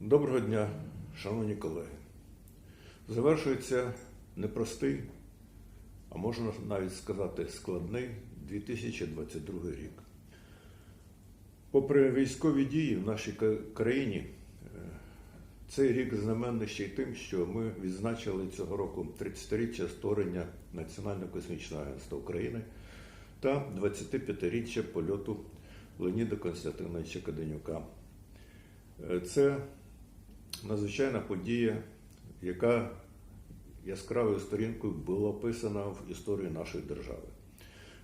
Доброго дня, шановні колеги. Завершується непростий, а можна навіть сказати складний 2022 рік. Попри військові дії в нашій країні, е, цей рік знаменний ще й тим, що ми відзначили цього року 30-річчя створення Національного космічного агентства України та 25-річчя польоту Леоніда Константиновича Каденюка. Е, Це надзвичайна подія, яка яскравою сторінкою була описана в історії нашої держави.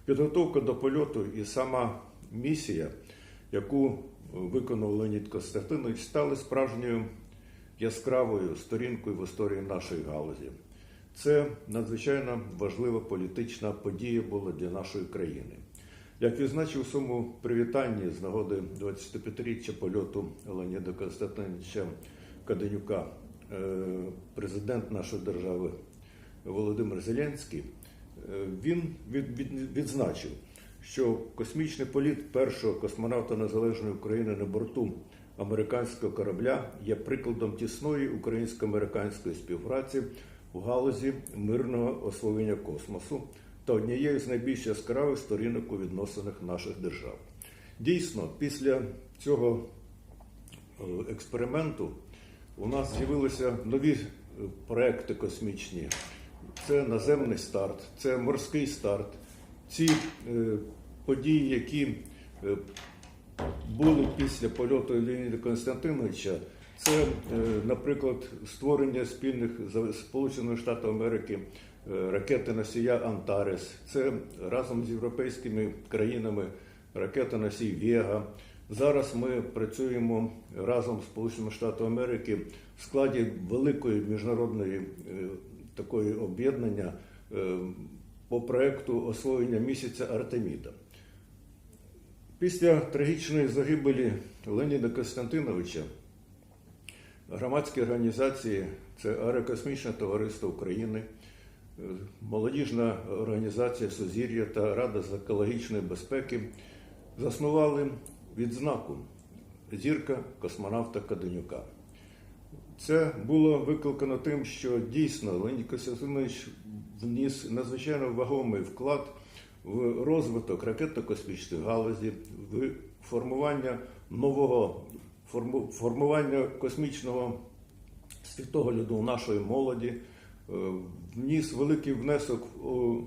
Підготовка до польоту і сама місія, яку виконав Леонід Костянтинович, стали справжньою яскравою сторінкою в історії нашої галузі. Це надзвичайно важлива політична подія була для нашої країни. Як відзначив у своєму привітанні з нагоди 25-річчя польоту Леоніда Константиновича Каденюка, е, президент нашої держави Володимир Зеленський, е, він від- від- відзначив, що космічний політ першого космонавта Незалежної України на борту американського корабля є прикладом тісної українсько-американської співпраці в галузі мирного освоєння космосу та однією з найбільш яскравих сторінок у відносинах наших держав. Дійсно, після цього е, експерименту у нас з'явилися нові е, проекти космічні. Це наземний старт, це морський старт. Ці е, події, які е, були після польоту Леоніда Константиновича, це, е, наприклад, створення спільних з Сполученими Штатами Америки е, ракети носія Антарес. Це разом з європейськими країнами ракета носій Вега. Зараз ми працюємо разом з Сполученими Штатами Америки в складі великої міжнародної е, такої об'єднання е, по проекту освоєння місяця Артеміда. Після трагічної загибелі Леоніда Костянтиновича громадські організації, це Аерокосмічне товариство України, е, молодіжна організація Сузір'я та Рада з екологічної безпеки заснували відзнаку зірка космонавта Каденюка. Це було викликано тим, що дійсно Леонід Костянтинович вніс надзвичайно вагомий вклад в розвиток ракетно-космічної галузі, в формування нового форму- формування космічного світогляду нашої молоді, е, вніс великий внесок у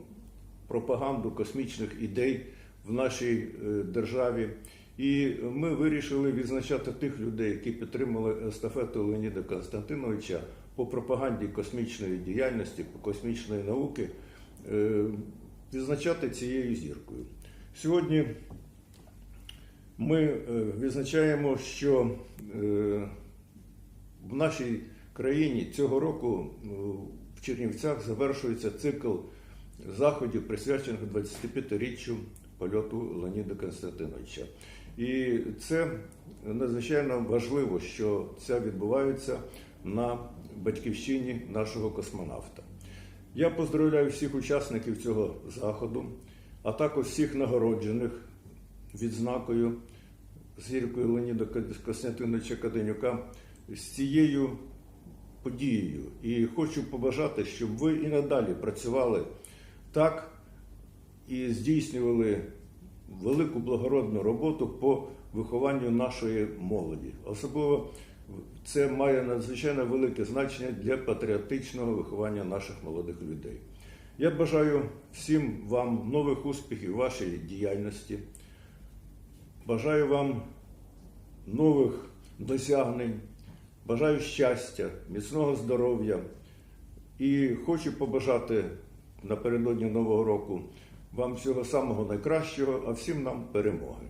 пропаганду космічних ідей в нашій е, державі. І ми вирішили відзначати тих людей, які підтримали естафету Леоніда Константиновича по пропаганді космічної діяльності, по космічної науки, е, відзначати цією зіркою. Сьогодні ми е, відзначаємо, що е, в нашій країні цього року в Чернівцях завершується цикл заходів, присвячених 25-річчю польоту Леоніда Константиновича. І це надзвичайно важливо, що це відбувається на батьківщині нашого космонавта. Я поздравляю всіх учасників цього заходу, а також всіх нагороджених відзнакою зіркою Леоніда Костянтиновича Каденюка з цією подією. І хочу побажати, щоб ви і надалі працювали так і здійснювали велику благородну роботу по вихованню нашої молоді. Особливо це має надзвичайно велике значення для патріотичного виховання наших молодих людей. Я бажаю всім вам нових успіхів вашій діяльності. Бажаю вам нових досягнень, бажаю щастя, міцного здоров'я і хочу побажати напередодні Нового року вам всього самого найкращого, а всім нам перемоги.